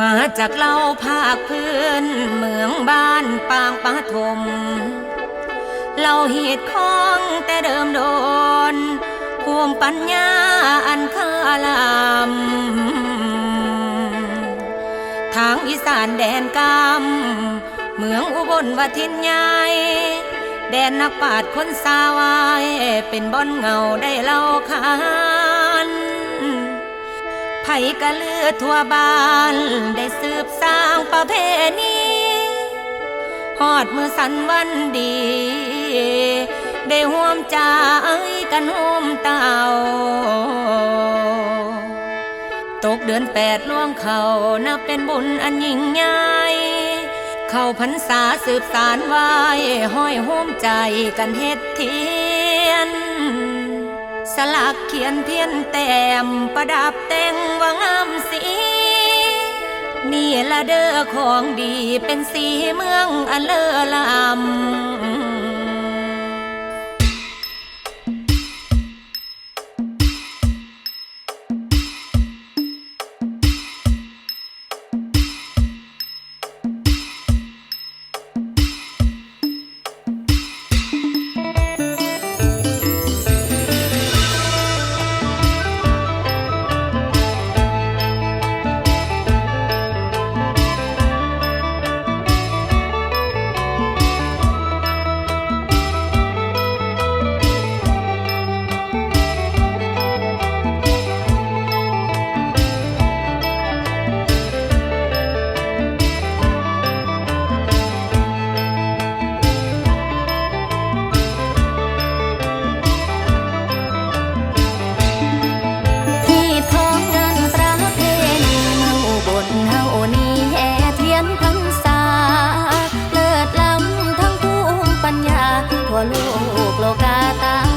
มาจากเล่าภาคพื้น เมืองบ้านปางปะทม เราเหีดคองแต่เดิมโดนภูมิปัญญาอันคาลามทางอีสานแดนกำเมืองอุบลวทินใหญ่แดนนักปราดคนสาวาย เป็นบ่อนเงาได้เล่าขาน ไผกะเลือทั่วบ้าน ได้สืบสร้างประเพณีฮอดมือสันวันดี ได้ห่วมใจกันห่มเต่า ตกเดือนแปดล่วงเขานับเป็นบุญอันยิ่งใหญ่เข้าพรรษาสืบสารไว้ห้อยห่มใจกันเฮ็ดเทียน สลักเขียนเทียนแต้มประดับแต่งว่างามสี นี่ละเด้อของดีเป็นสีเมืองอันเลอลำ ทั่วโลกโลกาตา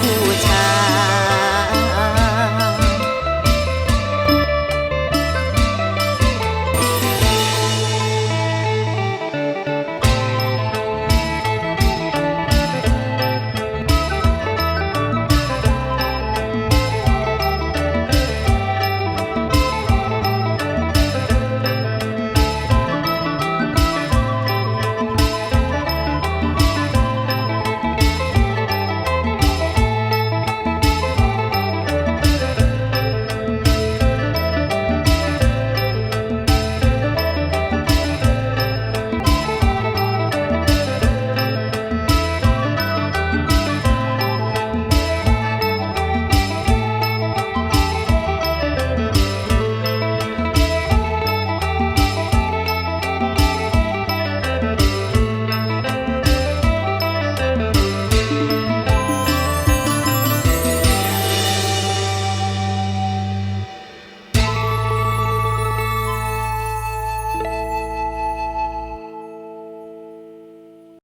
ม่น